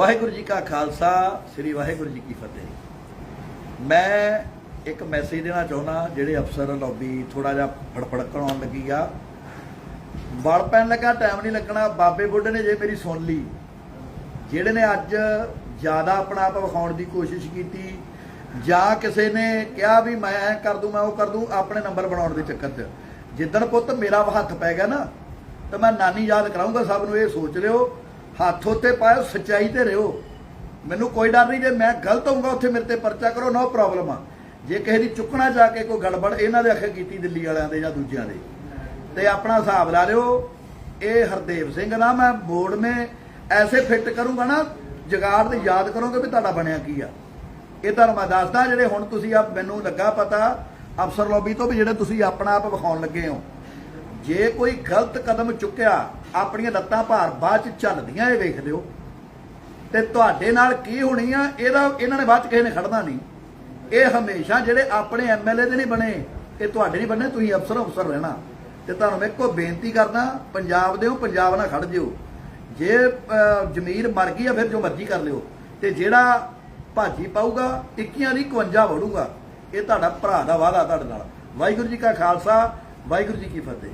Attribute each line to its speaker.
Speaker 1: ਵਾਹਿਗੁਰੂ ਜੀ ਕਾ ਖਾਲਸਾ, ਸ੍ਰੀ ਵਾਹਿਗੁਰੂ ਜੀ ਕੀ ਫਤਿਹ। ਮੈਂ ਇੱਕ ਮੈਸੇਜ ਦੇਣਾ ਚਾਹੁੰਦਾ, ਜਿਹੜੇ ਅਫਸਰ ਲੌਬੀ ਥੋੜਾ ਜਿਹਾ ਫੜਫੜਕਣ ਆਉਣ ਲੱਗੀ ਆ। ਬਲ ਪੈਣ ਲੱਗਾ ਟਾਈਮ ਨਹੀਂ ਲੱਗਣਾ। ਬਾਬੇ ਬੁੱਢੇ ਨੇ ਜੇ ਮੇਰੀ ਸੁਣ ਲਈ। ਜਿਹੜੇ ਨੇ ਅੱਜ ਜ਼ਿਆਦਾ ਆਪਣਾ ਆਪ ਵਿਖਾਉਣ ਦੀ ਕੋਸ਼ਿਸ਼ ਕੀਤੀ, ਜਾਂ ਕਿਸੇ ਨੇ ਕਿਹਾ ਵੀ ਮੈਂ ਐਂ ਕਰ ਦੂੰ, ਮੈਂ ਉਹ ਕਰ ਦੂੰ, ਆਪਣੇ ਨੰਬਰ ਬਣਾਉਣ ਦੇ ਚੱਕਰ 'ਚ। ਜਿੱਦਣ ਪੁੱਤ ਮੇਰਾ ਹੱਥ ਪੈ ਗਿਆ ਨਾ, ਤਾਂ ਮੈਂ ਨਾਨੀ ਯਾਦ ਕਰਾਉਂਗਾ ਸਭ ਨੂੰ, ਇਹ ਸੋਚ ਲਿਓ। ਹੱਥ ਉੱਤੇ ਪਾਇਓ, ਸੱਚਾਈ ਤੇ ਰਿਓ। ਮੈਨੂੰ ਕੋਈ ਡਰ ਨਹੀਂ ਜੇ ਮੈਂ ਗਲਤ ਹੋਊਗਾ, ਉੱਥੇ ਮੇਰੇ ਤੇ ਪਰਚਾ ਕਰੋ, ਨੋ ਪ੍ਰੋਬਲਮ ਆ। ਜੇ ਕਿਸੇ ਦੀ ਚੁੱਕਣਾ ਜਾ ਕੇ ਕੋਈ ਗੜਬੜ ਇਹਨਾਂ ਦੇ ਅੱਖੇ ਕੀਤੀ ਦਿੱਲੀ ਵਾਲਿਆਂ ਦੇ ਜਾਂ ਦੂਜਿਆਂ ਦੇ। ਤੇ ਆਪਣਾ ਹਿਸਾਬ ਲਾ ਲਿਓ, ਇਹ ਹਰਦੇਵ ਸਿੰਘ ਨਾ ਮੈਂ ਬੋਰਡ ਮੇ ਐਸੇ ਫਿੱਟ ਕਰੂੰਗਾ ਨਾ, ਜਗਾੜ ਤੇ ਯਾਦ ਕਰੋਗੇ ਵੀ ਤੁਹਾਡਾ ਬਣਿਆ ਕੀ ਆ। ਇਹ ਤੁਹਾਨੂੰ ਮੈਂ ਦੱਸਦਾ, ਜਿਹੜੇ ਹੁਣ ਤੁਸੀਂ ਆ ਮੈਨੂੰ ਲੱਗਾ ਪਤਾ, ਅਫਸਰ ਲੋਬੀ ਤੋਂ ਵੀ ਜਿਹੜੇ ਤੁਸੀਂ ਆਪਣਾ ਆਪ ਵਿਖਾਉਣ ਲੱਗੇ ਹੋ। ਜੇ ਕੋਈ ਗਲਤ ਕਦਮ ਚੁੱਕਿਆ, ਆਪਣੀਆਂ ਲੱਤਾਂ ਭਾਰ ਬਾਅਦ ਚ ਚੱਲਦੀਆਂ ਇਹ ਵੇਖ ਲਿਓ। ਤੇ ਤੁਹਾਡੇ ਨਾਲ ਕੀ ਹੋਣੀ ਆ, ਇਹਦਾ ਇਹਨਾਂ ਨੇ ਬਾਅਦ ਚ ਕਿਸੇ ਨੇ ਖੜਨਾ ਨਹੀਂ। ਇਹ ਹਮੇਸ਼ਾ ਜਿਹੜੇ ਆਪਣੇ ਐਮਐਲਏ ਦੇ ਨਹੀਂ ਬਣੇ, ਇਹ ਤੁਹਾਡੇ ਨਹੀਂ ਬਣੇ, ਤੁਸੀਂ ਅਫਸਰ ਅਫਸਰ ਰਹਿਣਾ। ਤੇ ਤੁਹਾਨੂੰ ਮੈਂ ਇੱਕੋ ਬੇਨਤੀ ਕਰਦਾ, ਪੰਜਾਬ ਦੇ ਹੋ ਪੰਜਾਬ ਨਾਲ ਖੜ ਜਿਓ। ਜੇ ਜ਼ਮੀਰ ਮਰ ਗਈ ਆ, ਫਿਰ ਜੋ ਮਰਜ਼ੀ ਕਰ ਲਿਓ। ਤੇ ਜਿਹੜਾ ਭਾਜੀ ਪਾਊਗਾ 21 ਦੀ 51 ਵੜੂਗਾ। ਇਹ ਤੁਹਾਡਾ ਭਰਾ ਦਾ ਵਾਅਦਾ ਤੁਹਾਡੇ ਨਾਲ। ਵਾਹਿਗੁਰੂ ਜੀ ਕਾ ਖਾਲਸਾ, ਵਾਹਿਗੁਰੂ ਜੀ ਕੀ ਫਤਿਹ।